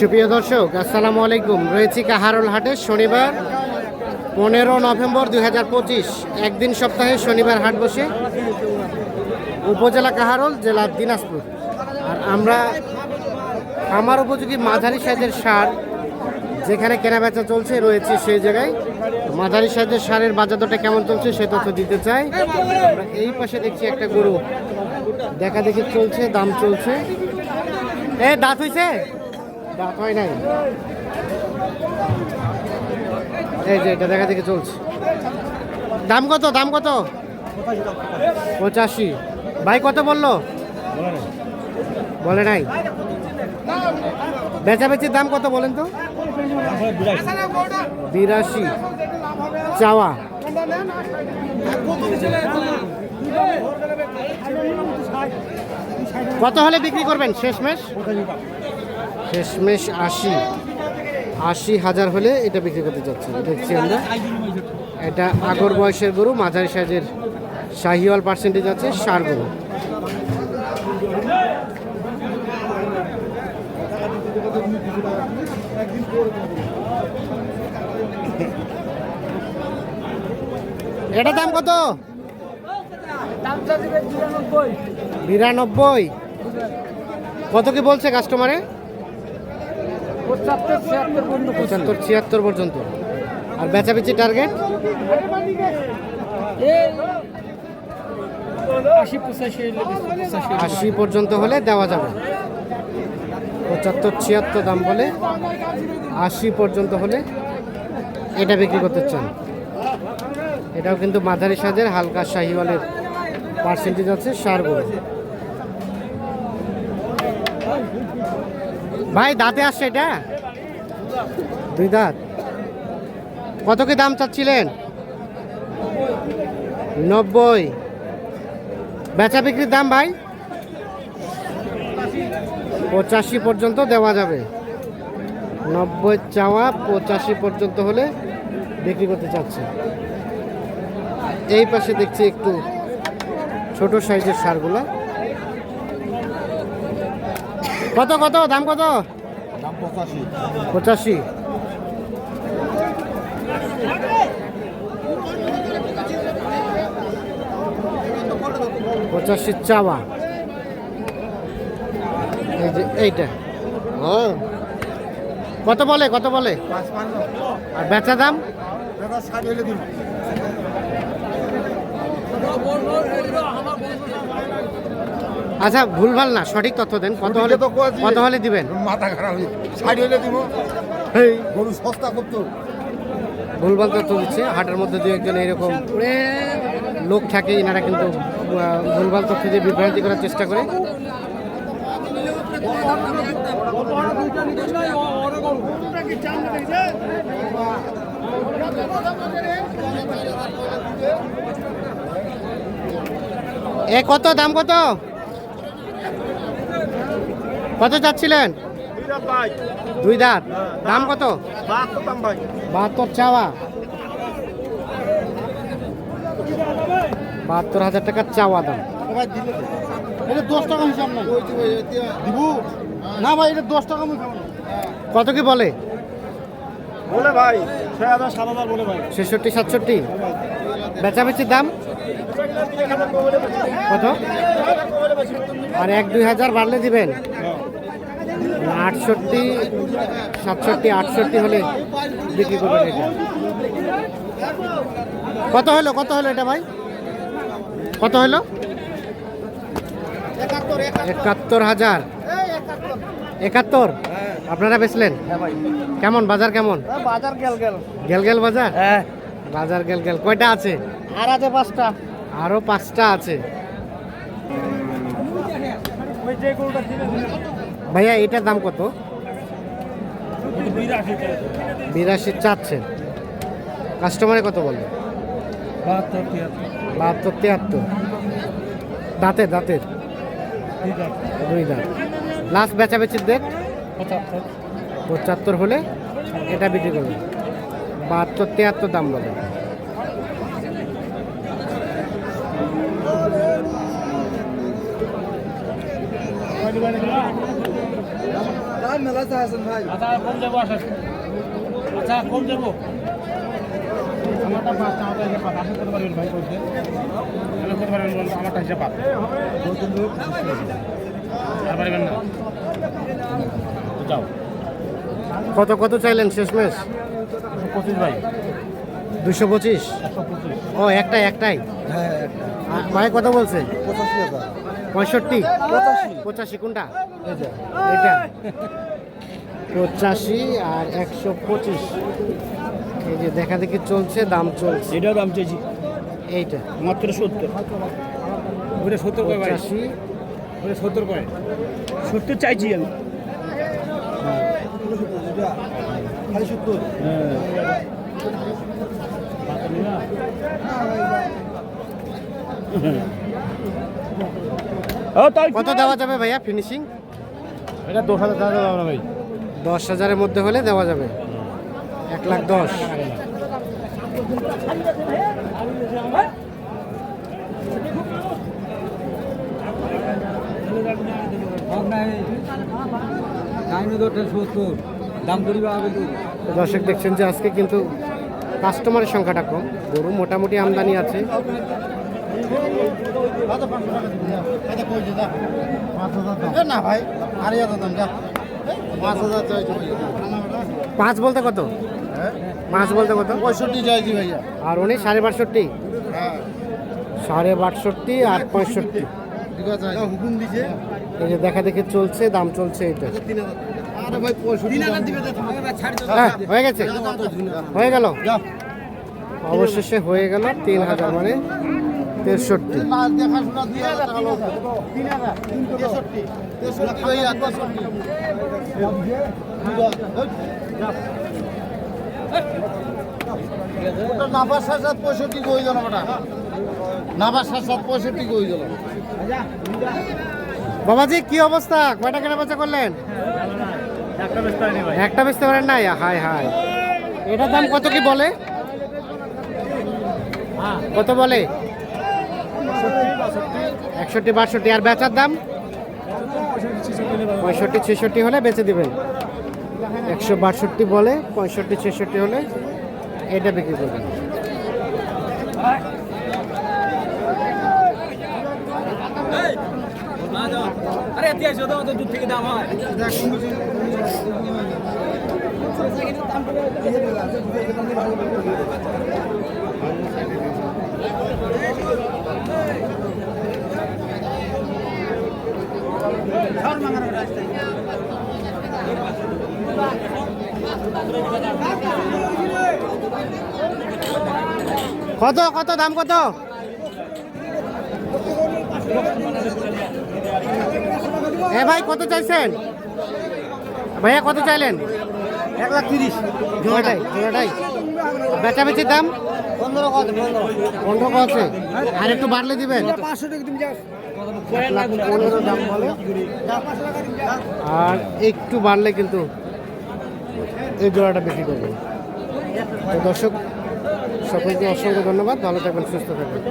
সুপ্রিয় দর্শক, আসসালামু আলাইকুম। রয়েছি কাহারুল হাটে, শনিবার পনেরো নভেম্বর দু হাজার পঁচিশ। একদিন সপ্তাহে শনিবার হাট বসে উপজেলা কাহারুল, জেলা দিনাজপুর। আর আমরা আমার উপযোগী মাঝারি সাইজের সার যেখানে কেনাবেচা চলছে, রয়েছে সেই জায়গায়। মাঝারি সাইজের সারের বাজার দরটা কেমন চলছে সে তথ্য দিতে চাই। এই পাশে দেখছি একটা গরু। দেখা দেখি চলছে, দাম চলছে। এ, দাঁত হইছে? দাঁত হয় নাই। এই যে এটা দেখা দেখি চলছে। দাম কত? দাম কত? পঁচাশি। ভাই, কত বলল? বলে নাই। বেচাবেচির দাম কত বলেন তো? বিরাশি। চাওয়া। কত হলে বিক্রি করবেন? শেষমেশ? শেষমেশ আশি আশি হাজার হলে এটা বিক্রি করতে চাচ্ছি দেখছি আমরা। এটা আগর বয়সের গরু, মাঝারি সাইজের শাহিওয়াল পার্সেন্টেজ আছে সার গরু। এটা দাম কত? বিরানব্বই। কত কি বলছে কাস্টমারে পঁচাত্তর ছিয়াত্তর পর্যন্ত আর বেচাবেচি টার্গেট আশি পর্যন্ত হলে দেওয়া যাবে। পঁচাত্তর ছিয়াত্তর দাম বলে আশি পর্যন্ত হলে এটা বিক্রি করতে চান। এটাও কিন্তু মাঝারি সাজের হালকা শাহিওয়ালের পার্সেন্টেজ আছে সার গরু। ভাই, দাঁতে আসছে এটা? দুই দাঁত। কত কি দাম চাচ্ছিলেন? নব্বই। বেচা বিক্রির দাম ভাই? পঁচাশি পর্যন্ত দেওয়া যাবে। নব্বই চাওয়া পঁচাশি পর্যন্ত হলে বিক্রি করতে চাচ্ছে। এই পাশে দেখছি একটু ছোট সাইজের সারগুলো। কত কত? দাম কত? পঁচাশি। পঁচাশি চাওয়া। এই যে এইটা। হ্যাঁ। কত বলে কত বলে? আর বেচা দাম? দাদা আচ্ছা ভুলভাল না সঠিক তথ্য দেন। কত হলে। কত হলে দিবেন? মাথা খারাপ ষাট হলে দিব। এই গরু সস্তা করতো ভুলভাল তথ্য দিচ্ছে। হাটের মধ্যে দু একজন এরকম লোক থাকে এনারা কিন্তু ভুলভাল তথ্য দিয়ে বিভ্রান্তি করার চেষ্টা করে। এ কত? দাম কত? কত চাচ্ছিলেন? দুই দাঁত। দাম কত? বাহাত্তর চাওয়া। বাহাত্তর হাজার টাকা চাওয়া দাম। এটা দশ টাকা হিসাব না না ভাই এটা দশ টাকা। কত কি বলে? বলে ভাই ছয় হাজার সাত হাজার বলে ভাই। ছেষট্টি সাতষট্টি। বেচাবেচির দাম? কত? আর এক দুই হাজার বাড়লে দিবেন। আটষট্টি সাতষট্টি আটষট্টি হলে বিক্রি করবেন এটা। কত হলো কত হলো এটা ভাই? কত হলো? একাত্তর হাজার। একাত্তর। আপনারা বেচলেন? হ্যাঁ কেমন বাজার কেমন? বাজার গেল গেল। গেল গেল বাজার? হ্যাঁ। বাজার গেল গেল। কয়টা আছে? আর আছে পাঁচটা। আরও পাঁচটা আছে। ওই যে ভাইয়া এটার দাম কত? বিরাশি চাচ্ছেন। কাস্টমারে কত বলে? বাহাত্তর তিয়াত্তর। দাঁতের দাঁতের? দুই দাঁত। লাস্ট বেচাবেচির দেখ পঁচাত্তর। পঁচাত্তর হলে এটা বিক্রি করবে। বাহাত্তর তিয়াত্তর দাম বলে আচ্ছা কম যাব আচ্ছা। আচ্ছা কম যাব আমারটা পাঁচটা আমারটা হিসাব পাত আপনি করতে পারবেন ভাই করতে আপনি করতে পারবেন বলুন, আমারটা হিসাব পাত আর পারবেন না। যাও। কত কত চাইলেন শেষমেশ? পঁচিশ ভাই। দুশো পঁচিশ? ও একটাই একটাই। আর ভাই কত বলছে? পঁয়ষট্টি? পঁচাশি। কোনটা? এটা পঁচাশি আর একশো পঁচিশ। এই যে দেখা দেখি চলছে দাম চলছে। এটাও দাম চেয়েছি এইটা। মাত্র সত্তর। ওটা সত্তর পঁচাশি। ওটা সত্তর কয়? সত্তর চাইছি আমি। খালি সত্তর কত দেওয়া যাবে ভাইয়া ফিনিশিং এটা দশ হাজার টাকা দাও ভাই। দশ হাজারের মধ্যে হলে দেওয়া যাবে। এক লাখ দশ। দর্শক দেখছেন যে আজকে কিন্তু কাস্টমারের সংখ্যাটা কম। গরু মোটামুটি আমদানি আছে। না ভাই পাঁচ হাজার পাঁচ বলতে কত? পাঁচ বলতে কত? পঁয়ষট্টি চাইছি ভাইয়া আর উনি সাড়ে বাষট্টি? সাড়ে বাষট্টি আর পঁয়ষট্টি। দেখা দেখি চলছে, দাম চলছে এটা হ্যাঁ হয়ে গেছে? হয়ে গেল? অবশেষে হয়ে গেল তিন হাজার মানে তেষট্টি। ওটা বাবাজি, কি অবস্থা? কয়টা কেনা বেচা করলেন? একটা বেচতে পারেন নাই? হাই হাই এটার দাম কত কি বলে? কত বলে? একষট্টি, বাষট্টি। আর বেচার দাম? পঁয়ষট্টি, ছেষট্টি হলে বেচে দিবেন। একশো বাষট্টি বলে, পঁয়ষট্টি, ছেষট্টি হলে এটা বিক্রি করবেন। দাম কত কত দাম কত? এ ভাই কত চাইছেন? ভাইয়া কত চাইলেন? এক লাখ তিরিশ। জোড়াটাই জোড়াটাই। বেচাবেচির দাম? পনেরো আছে। আর একটু বাড়লে দিবেন? পনেরো দাম বলে। আর একটু বাড়লে কিন্তু এই জোড়াটা বিক্রি করবেন। তো দর্শক সকলকে অসংখ্য ধন্যবাদ। ভালো থাকবেন সুস্থ থাকবেন।